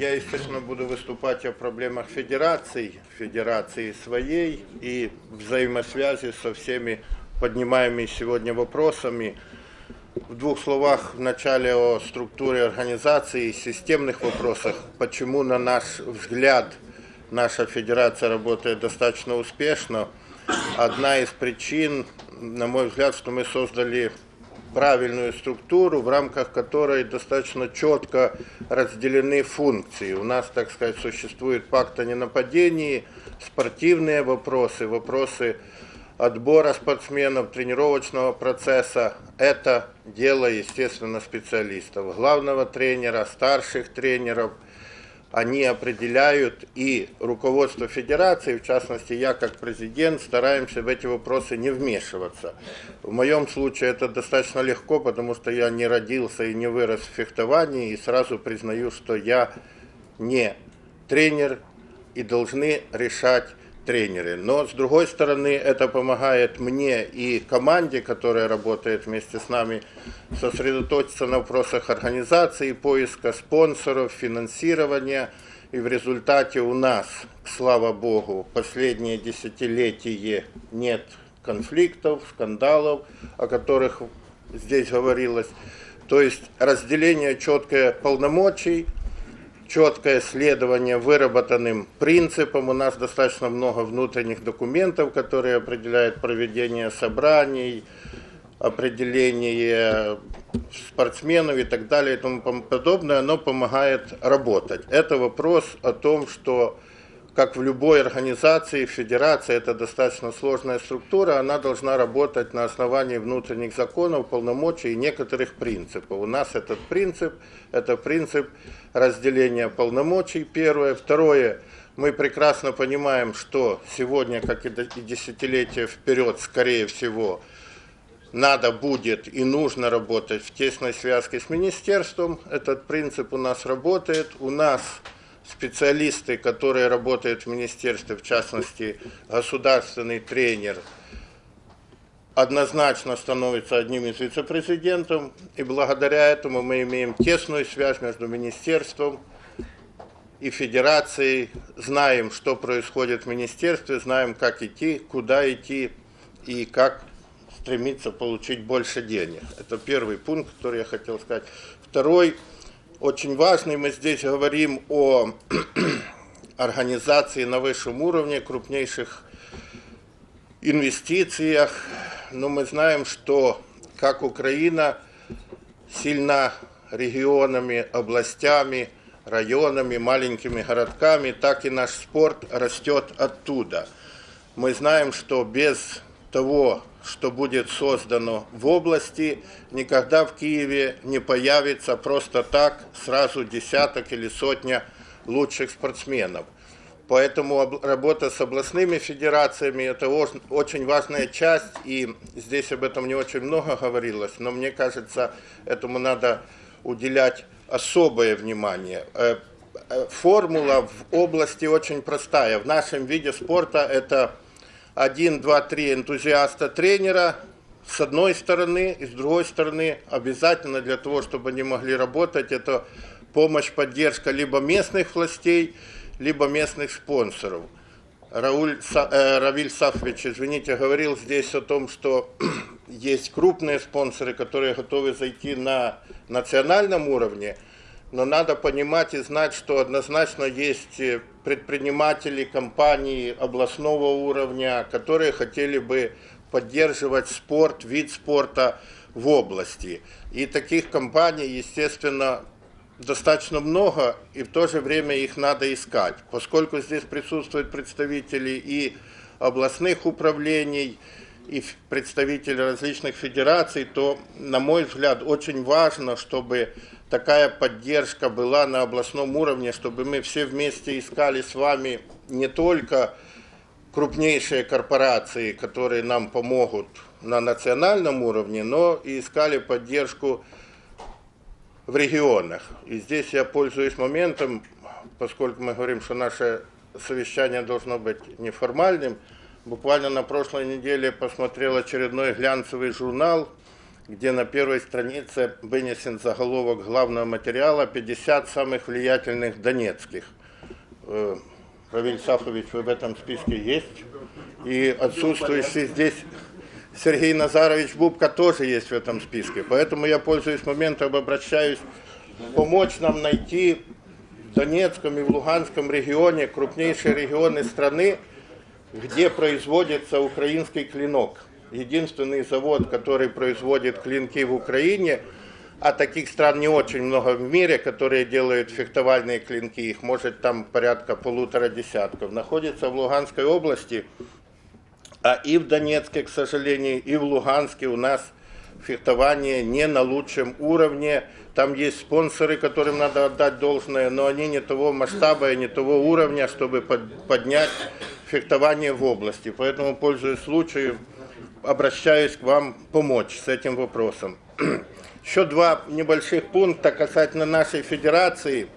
Я, естественно, буду выступать о проблемах федерации, федерации своей и взаимосвязи со всеми поднимаемыми сегодня вопросами. В двух словах вначале о структуре организации и системных вопросах, почему, на наш взгляд, наша федерация работает достаточно успешно. Одна из причин, на мой взгляд, что мы создали правильную структуру, в рамках которой достаточно четко разделены функции. У нас, так сказать, существует пакт о ненападении, спортивные вопросы, вопросы отбора спортсменов, тренировочного процесса. Это дело, естественно, специалистов, главного тренера, старших тренеров – они определяют, и руководство федерации, в частности я как президент, стараемся в эти вопросы не вмешиваться. В моем случае это достаточно легко, потому что я не родился и не вырос в фехтовании, и сразу признаю, что я не тренер и должны решать тренеры. Но с другой стороны, это помогает мне и команде, которая работает вместе с нами, сосредоточиться на вопросах организации, поиска спонсоров, финансирования. И в результате у нас, слава богу, последнее десятилетие нет конфликтов, скандалов, о которых здесь говорилось. То есть разделение четкое полномочий – четкое следование выработанным принципам. У нас достаточно много внутренних документов, которые определяют проведение собраний, определение спортсменов и так далее и тому подобное. Оно помогает работать. Это вопрос о том, что как в любой организации, федерации, это достаточно сложная структура, она должна работать на основании внутренних законов, полномочий и некоторых принципов. У нас этот принцип, это принцип разделения полномочий, первое. Второе, мы прекрасно понимаем, что сегодня, как и десятилетия вперед, скорее всего, надо будет и нужно работать в тесной связке с министерством. Этот принцип у нас работает. У нас специалисты, которые работают в министерстве, в частности, государственный тренер, однозначно становится одним из вице-президентов, и благодаря этому мы имеем тесную связь между министерством и федерацией, знаем, что происходит в министерстве, знаем, как идти, куда идти и как стремиться получить больше денег. Это первый пункт, который я хотел сказать. Второй – очень важный. Мы здесь говорим о организации на высшем уровне, крупнейших инвестициях. Но мы знаем, что как Украина сильна регионами, областями, районами, маленькими городками, так и наш спорт растет оттуда. Мы знаем, что без того, что будет создано в области, никогда в Киеве не появится просто так сразу десяток или сотня лучших спортсменов. Поэтому работа с областными федерациями – это очень важная часть, и здесь об этом не очень много говорилось, но мне кажется, этому надо уделять особое внимание. Э, э, формула в области очень простая. В нашем виде спорта это один, два, три энтузиаста тренера с одной стороны, и с другой стороны обязательно для того, чтобы они могли работать, это помощь, поддержка либо местных властей, либо местных спонсоров. Рауль, э, Равиль Сафович, извините, говорил здесь о том, что есть крупные спонсоры, которые готовы зайти на национальном уровне – но надо понимать и знать, что однозначно есть э, предприниматели, компании областного уровня, которые хотели бы поддерживать спорт, вид спорта в области. И таких компаний, естественно, достаточно много, и в то же время их надо искать. Поскольку здесь присутствуют представители и областных управлений, и представители различных федераций, то, на мой взгляд, очень важно, чтобы такая поддержка была на областном уровне, чтобы мы все вместе искали с вами не только крупнейшие корпорации, которые нам помогут на национальном уровне, но и искали поддержку в регионах. И здесь я пользуюсь моментом, поскольку мы говорим, что наше совещание должно быть неформальным, буквально на прошлой неделе посмотрел очередной глянцевый журнал где на первой странице вынесен заголовок главного материала «50 самых влиятельных донецких». Э, Равиль Сафович, вы в этом списке есть. И отсутствующий здесь Сергей Назарович Бубка тоже есть в этом списке. Поэтому я, пользуюсь моментом, обращаюсь помочь нам найти в Донецком и в Луганском регионе крупнейшие регионы страны, где производится украинский клинок. Единственный завод, который производит клинки в Украине, а таких стран не очень много в мире, которые делают фехтовальные клинки, их может там порядка полутора десятков, находится в Луганской области, а и в Донецке, к сожалению, и в Луганске у нас фехтование не на лучшем уровне. Там есть спонсоры, которым надо отдать должное, но они не того масштаба и не того уровня, чтобы поднять фехтование в области. Поэтому, пользуясь случаем, обращаюсь к вам помочь с этим вопросом. Еще два небольших пункта касательно нашей федерации.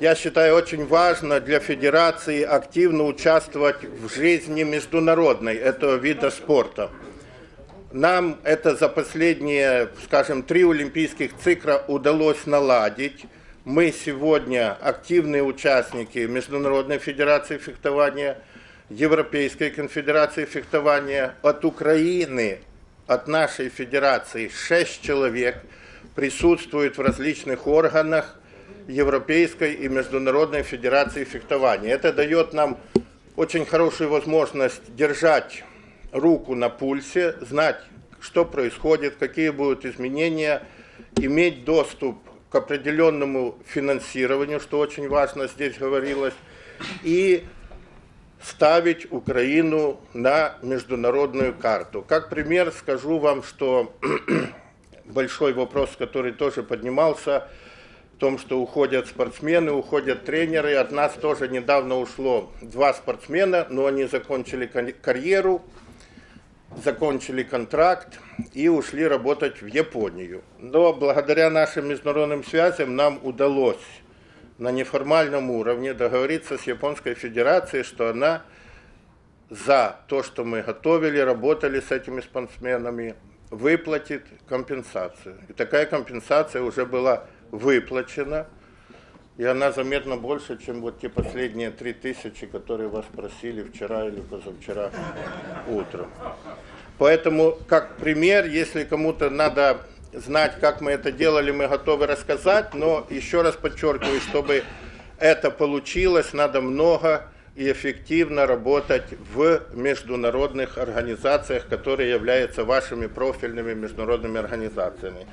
Я считаю очень важно для федерации активно участвовать в жизни международной этого вида спорта. Нам это за последние, скажем, три олимпийских цикла удалось наладить. Мы сегодня активные участники Международной Федерации фехтования, Европейской конфедерации фехтования. От Украины, от нашей федерации, шесть человек присутствуют в различных органах Европейской и Международной Федерации фехтования. Это дает нам очень хорошую возможность держать руку на пульсе, знать, что происходит, какие будут изменения, иметь доступ к определенному финансированию, что очень важно здесь говорилось, и ставить Украину на международную карту. Как пример скажу вам, что большой вопрос, который тоже поднимался, в том, что уходят спортсмены, уходят тренеры. От нас тоже недавно ушло два спортсмена, но они закончили карьеру, закончили контракт и ушли работать в Японию. Но благодаря нашим международным связям нам удалось на неформальном уровне договориться с Японской Федерацией, что она за то, что мы готовили, работали с этими спортсменами, выплатит компенсацию. И такая компенсация уже была выплачена, и она заметно больше, чем вот те последние три тысячи, которые вас просили вчера или позавчера утром. Поэтому, как пример, если кому-то надо знать, как мы это делали, мы готовы рассказать, но еще раз подчеркиваю, чтобы это получилось, надо много и эффективно работать в международных организациях, которые являются вашими профильными международными организациями.